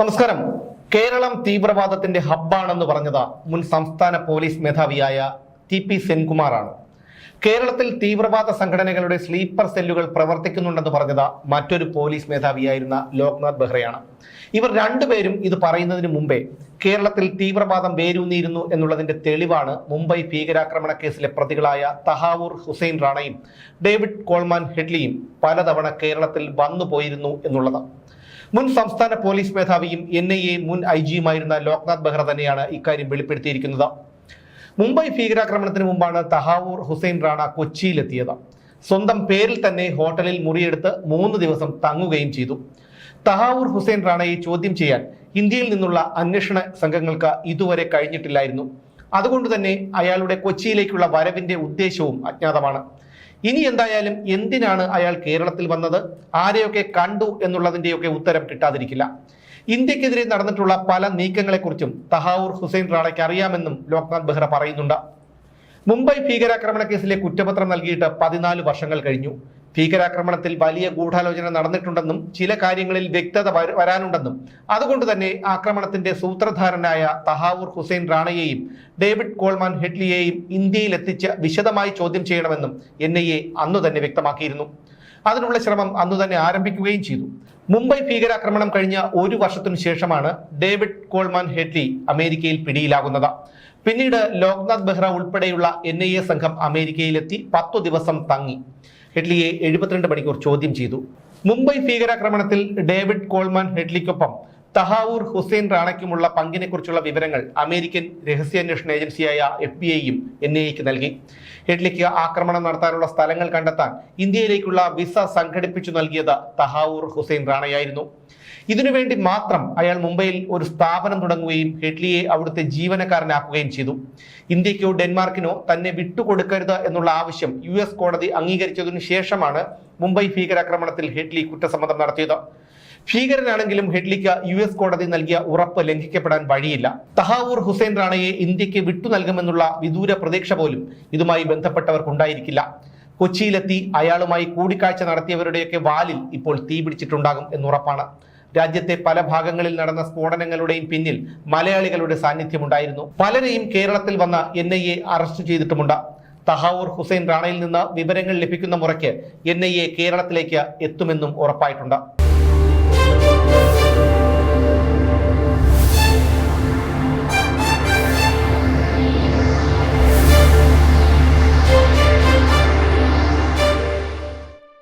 നമസ്കാരം. കേരളം തീവ്രവാദത്തിന്റെ ഹബ്ബാണെന്ന് പറഞ്ഞത് മുൻ സംസ്ഥാന പോലീസ് മേധാവിയായ ടി പി സെൻകുമാറാണ്. കേരളത്തിൽ തീവ്രവാദ സംഘടനകളുടെ സ്ലീപ്പർ സെല്ലുകൾ പ്രവർത്തിക്കുന്നുണ്ടെന്ന് പറഞ്ഞത് മറ്റൊരു പോലീസ് മേധാവിയായിരുന്ന ലോക്നാഥ് ബെഹ്റയാണ്. ഇവർ രണ്ടുപേരും ഇത് പറയുന്നതിന് മുമ്പേ കേരളത്തിൽ തീവ്രവാദം വേരൂന്നിയിരുന്നു എന്നുള്ളതിന്റെ തെളിവാണ് മുംബൈ ഭീകരാക്രമണ കേസിലെ പ്രതികളായ തഹാവൂർ ഹുസൈൻ റാണയും ഡേവിഡ് കോൾമാൻ ഹെഡ്ലിയും പലതവണ കേരളത്തിൽ വന്നു പോയിരുന്നു എന്നുള്ളത്. മുൻ സംസ്ഥാന പോലീസ് മേധാവിയും എൻ ഐ എ മുൻ ഐ ജിയുമായിരുന്ന ലോക്നാഥ് ബെഹ്റ തന്നെയാണ് ഇക്കാര്യം വെളിപ്പെടുത്തിയിരിക്കുന്നത്. മുംബൈ ഭീകരാക്രമണത്തിന് മുമ്പാണ് തഹാവൂർ ഹുസൈൻ റാണ കൊച്ചിയിലെത്തിയത്. സ്വന്തം പേരിൽ തന്നെ ഹോട്ടലിൽ മുറിയെടുത്ത് മൂന്ന് ദിവസം തങ്ങുകയും ചെയ്തു. തഹാവൂർ ഹുസൈൻ റാണയെ ചോദ്യം ചെയ്യാൻ ഇന്ത്യയിൽ നിന്നുള്ള അന്വേഷണ സംഘങ്ങൾക്ക് ഇതുവരെ കഴിഞ്ഞിട്ടില്ലായിരുന്നു. അതുകൊണ്ട് തന്നെ അയാളുടെ കൊച്ചിയിലേക്കുള്ള വരവിന്റെ ഉദ്ദേശവും അജ്ഞാതമാണ്. ഇനി എന്തായാലും എന്തിനാണ് അയാൾ കേരളത്തിൽ വന്നത്? ആരെയൊക്കെ കണ്ടു എന്നുള്ളതിന്റെയൊക്കെ ഉത്തരം കിട്ടാതിരിക്കില്ല. ഇന്ത്യക്കെതിരെ നടന്നിട്ടുള്ള പല നീക്കങ്ങളെക്കുറിച്ചും തഹാവൂർ ഹുസൈൻ റാണയ്ക്ക് അറിയാമെന്നും ലോക്നാഥ് ബെഹ്റ പറയുന്നുണ്ട്. മുംബൈ ഭീകരാക്രമണ കേസിലെ കുറ്റപത്രം നൽകിയിട്ട് പതിനാല് വർഷങ്ങൾ കഴിഞ്ഞു. ഭീകരാക്രമണത്തിൽ വലിയ ഗൂഢാലോചന നടന്നിട്ടുണ്ടെന്നും ചില കാര്യങ്ങളിൽ വ്യക്തത വരാനുണ്ടെന്നും. അതുകൊണ്ട് തന്നെ ആക്രമണത്തിന്റെ സൂത്രധാരനായ തഹാവൂർ ഹുസൈൻ റാണയെയും ഡേവിഡ് കോൾമാൻ ഹെഡ്ലിയെയും ഇന്ത്യയിൽ എത്തിച്ച് വിശദമായി ചോദ്യം ചെയ്യണമെന്നും എൻ ഐ എ അന്നു തന്നെ വ്യക്തമാക്കിയിരുന്നു. അതിനുള്ള ശ്രമം അന്നു തന്നെ ആരംഭിക്കുകയും ചെയ്തു. മുംബൈ ഭീകരാക്രമണം കഴിഞ്ഞ ഒരു വർഷത്തിനു ശേഷമാണ് ഡേവിഡ് കോൾമാൻ ഹെഡ്ലി അമേരിക്കയിൽ പിടിയിലാകുന്നത്. പിന്നീട് ലോക്നാഥ് ബെഹ്റ ഉൾപ്പെടെയുള്ള എൻ ഐ എ സംഘം അമേരിക്കയിലെത്തി പത്തു ദിവസം തങ്ങി. ഹെഡ്ലിയെ എഴുപത്തിരണ്ട് മണിക്കൂർ ചോദ്യം ചെയ്തു. മുംബൈ ഭീകരാക്രമണത്തിൽ ഡേവിഡ് കോൾമാൻ ഹെഡ്ലിക്കൊപ്പം തഹാവൂർ ഹുസൈൻ റാണയ്ക്കുമുള്ള പങ്കിനെക്കുറിച്ചുള്ള വിവരങ്ങൾ അമേരിക്കൻ രഹസ്യാന്വേഷണ ഏജൻസിയായ എഫ് ബി ഐയും എൻ ഐ എക്ക് നൽകി. ഇഡ്ലിക്ക് ആക്രമണം നടത്താനുള്ള സ്ഥലങ്ങൾ കണ്ടെത്താൻ ഇന്ത്യയിലേക്കുള്ള വിസ സംഘടിപ്പിച്ചു നൽകിയത് തഹാവൂർ ഹുസൈൻ റാണയായിരുന്നു. ഇതിനുവേണ്ടി മാത്രം അയാൾ മുംബൈയിൽ ഒരു സ്ഥാപനം തുടങ്ങുകയും ഹെഡ്ലിയെ അവിടുത്തെ ജീവനക്കാരനാക്കുകയും ചെയ്തു. ഇന്ത്യക്കോ ഡെൻമാർക്കിനോ തന്നെ വിട്ടുകൊടുക്കരുത് എന്നുള്ള ആവശ്യം യു കോടതി അംഗീകരിച്ചതിനു ശേഷമാണ് മുംബൈ ഭീകരാക്രമണത്തിൽ ഹെഡ്ലി കുറ്റസമ്മതം നടത്തിയത്. ഭീകരനാണെങ്കിലും ഹെഡ്ലിക്ക് യു എസ് കോടതി നൽകിയ ഉറപ്പ് ലംഘിക്കപ്പെടാൻ വഴിയില്ല. തഹാവൂർ ഹുസൈൻ റാണയെ ഇന്ത്യയ്ക്ക് വിട്ടു നൽകുമെന്നുള്ള വിദൂര പ്രതീക്ഷ പോലും ഇതുമായി ബന്ധപ്പെട്ടവർക്കുണ്ടായിരിക്കില്ല. കൊച്ചിയിലെത്തി അയാളുമായി കൂടിക്കാഴ്ച നടത്തിയവരുടെയൊക്കെ വാലിൽ ഇപ്പോൾ തീ പിടിച്ചിട്ടുണ്ടാകും എന്നുറപ്പാണ്. രാജ്യത്തെ പല ഭാഗങ്ങളിൽ നടന്ന സ്ഫോടനങ്ങളുടെയും പിന്നിൽ മലയാളികളുടെ സാന്നിധ്യമുണ്ടായിരുന്നു. പലരെയും കേരളത്തിൽ വന്ന എൻ ഐ എ അറസ്റ്റ് ചെയ്തിട്ടുമുണ്ട്. തഹാവൂർ ഹുസൈൻ റാണയിൽ നിന്ന് വിവരങ്ങൾ ലഭിക്കുന്ന മുറയ്ക്ക് എൻ ഐ എ കേരളത്തിലേക്ക് എത്തുമെന്നും ഉറപ്പായിട്ടുണ്ട്.